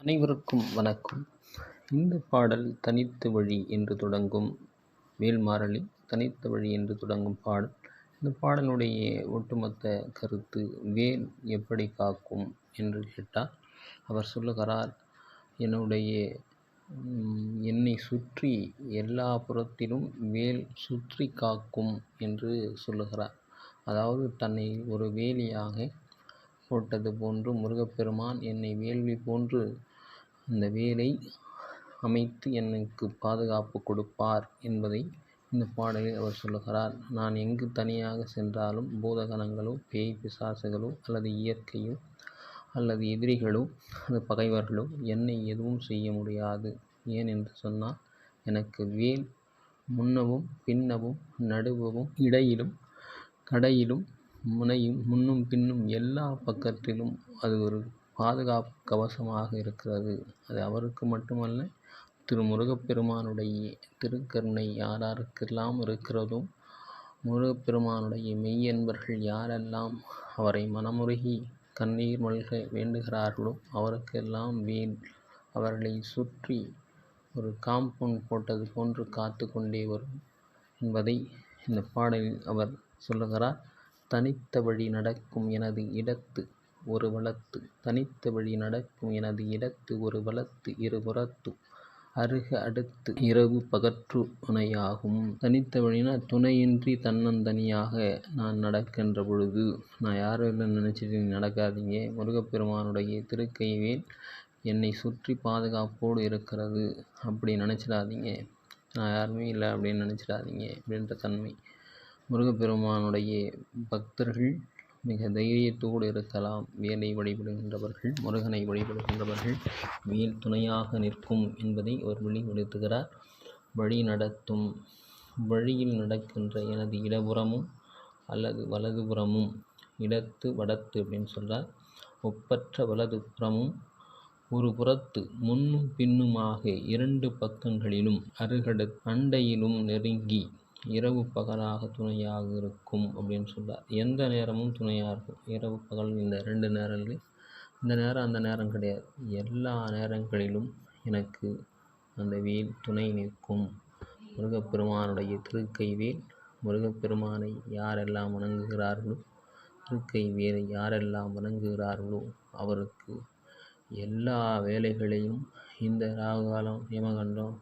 அனைவருக்கும் வணக்கம். இந்த பாடல் தனித்து வழி என்று தொடங்கும் வேல்மாறலி தனித்த வழி என்று தொடங்கும் பாடல். இந்த பாடலுடைய ஒட்டுமொத்த கருத்து வேல் எப்படி காக்கும் என்று கேட்டால் அவர் சொல்லுகிறார் என்னுடைய என்னை சுற்றி எல்லா புறத்திலும் வேல் சுற்றி காக்கும் என்று சொல்லுகிறார். அதாவது தன்னை ஒரு வேலியாக போட்டது போன்று முருகப்பெருமான் என்னை வேள்வி போன்று அந்த வேலை அமைத்து எனக்கு பாதுகாப்பு கொடுப்பார் என்பதை இந்த பாடலில் அவர் சொல்லுகிறார். நான் எங்கு தனியாக சென்றாலும் பூதகணங்களோ பேய் பிசாசுகளோ அல்லது இயற்கையோ அல்லது எதிரிகளோ அல்லது பகைவர்களோ என்னை எதுவும் செய்ய முடியாது. ஏன் என்று சொன்னால் எனக்கு வேல் முன்னவும் பின்னவும் நடுவவும் இடையிலும் கடையிலும் முனையும் முன்னும் பின்னும் எல்லா பக்கத்திலும் அது ஒரு பாதுகாப்பு கவசமாக இருக்கிறது. அது அவருக்கு மட்டுமல்ல திரு முருகப்பெருமானுடைய திருக்கருணை யாராருக்கெல்லாம் இருக்கிறதோ முருகப்பெருமானுடைய மெய்யன்பர்கள் யாரெல்லாம் அவரை மனமுருகி கண்ணீர் மல்க வேண்டுகிறார்களோ அவருக்கெல்லாம் வீண். அவர்களை சுற்றி ஒரு காம்பவுண்ட் போட்டது போன்று காத்து கொண்டே வரும் என்பதை இந்த பாடலில் அவர் சொல்லுகிறார். தனித்த வழி நடக்கும் எனது இடத்து ஒரு வளத்து தனித்த வழி நடக்கும் எனது இடத்து ஒரு வளத்து இருபுறத்து அருக அடுத்து இரவு பகற்று துணையாகும் தனித்த வழினா துணையின்றி தன்னந்தனியாக நான் நடக்கின்ற பொழுது நான் யாரும் இல்லை நினச்சிட்டு நடக்காதீங்க. முருகப்பெருமானுடைய திருக்கைவேல் என்னை சுற்றி பாதுகாப்போடு இருக்கிறது அப்படி நினச்சிடாதீங்க. நான் யாருமே இல்லை அப்படின்னு நினச்சிடாதீங்க அப்படின்ற தன்மை முருகப்பெருமானுடைய பக்தர்கள் மிக தைரியத்தோடு இருக்கலாம் வேலை வழிபடுகின்றவர்கள் முருகனை வழிபடுகின்றவர்கள் வேல் துணையாக நிற்கும் என்பதை அவர் வெளிப்படுத்துகிறார் வழி நடத்தும் வழியில் நடக்கின்ற எனது இடபுறமும் அல்லது வலதுபுறமும் இடத்து வடத்து அப்படின்னு சொல்கிறார் ஒப்பற்ற வலதுபுறமும் ஒரு புறத்து முன்னும் பின்னுமாக இரண்டு பக்கங்களிலும் அருகடு அண்டையிலும் நெருங்கி இரவு பகலாக துணையாக இருக்கும் அப்படின்னு சொல்கிறார் எந்த நேரமும் துணையாக இருக்கும். இரவு பகல் இந்த ரெண்டு நேரங்களில். இந்த நேரம் அந்த நேரம் கிடையாது. எல்லா நேரங்களிலும் எனக்கு அந்த வேல் துணை நிற்கும். முருகப்பெருமானுடைய திருக்கை வேல். முருகப்பெருமானை யாரெல்லாம் வணங்குகிறார்களோ திருக்கை வேலை யாரெல்லாம் வணங்குகிறார்களோ அவருக்கு எல்லா வேலைகளையும் இந்த ராகுகாலம் யமகண்டம்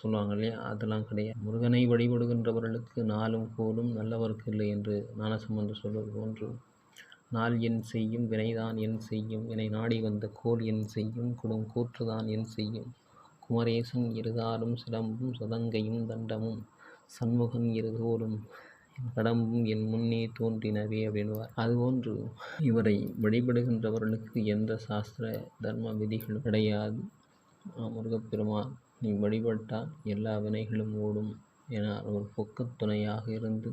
சொல்லுவாங்க இல்லையா? அதெல்லாம் கிடையாது. முருகனை வழிபடுகின்றவர்களுக்கு நாளும் கோலும் நல்லவர்க்கு இல்லை என்று ஞானசம்பந்தர் சொல்வது போன்று நாள் என் செய்யும் வினைதான் என் செய்யும். வினை நாடி வந்த கோல் என் செய்யும். குடும் கூற்றுதான் என் செய்யும். குமரேசன் இருதாரும் சிலம்பும் சதங்கையும் தண்டமும் சண்முகன் இருதோறும் என் கடம்பும் என் முன்னே தோன்றினவே அப்படின்வார். அதுபோன்று இவரை வழிபடுகின்றவர்களுக்கு எந்த சாஸ்திர தர்ம விதிகளும் கிடையாது. முருகப்பெருமான் நீ வழிபட்டால் எல்லா வினைகளும் ஓடும் என அவர் பொக்கத் துணையாக இருந்து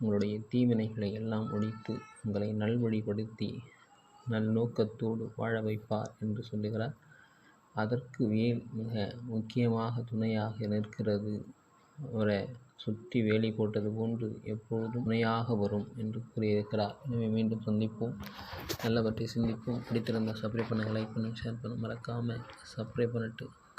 உங்களுடைய தீவினைகளை எல்லாம் ஒழித்து உங்களை நல்வழிப்படுத்தி நல்நோக்கத்தோடு வாழ வைப்பார் என்று சொல்லுகிறார். அதற்கு வேல் மிக முக்கியமாக துணையாக நிற்கிறது. அவரை சுற்றி வேலி போட்டது போன்று எப்பொழுதும் துணையாக வரும் என்று கூறியிருக்கிறார். எனவே மீண்டும் சந்திப்போம். நல்லவற்றை சிந்திப்போம். பிடித்திருந்த சப்ளை பண்ணுங்கள் லைக் பண்ணுங்கள் ஷேர் பண்ண மறக்காமல் சப்ளை பண்ணிட்டு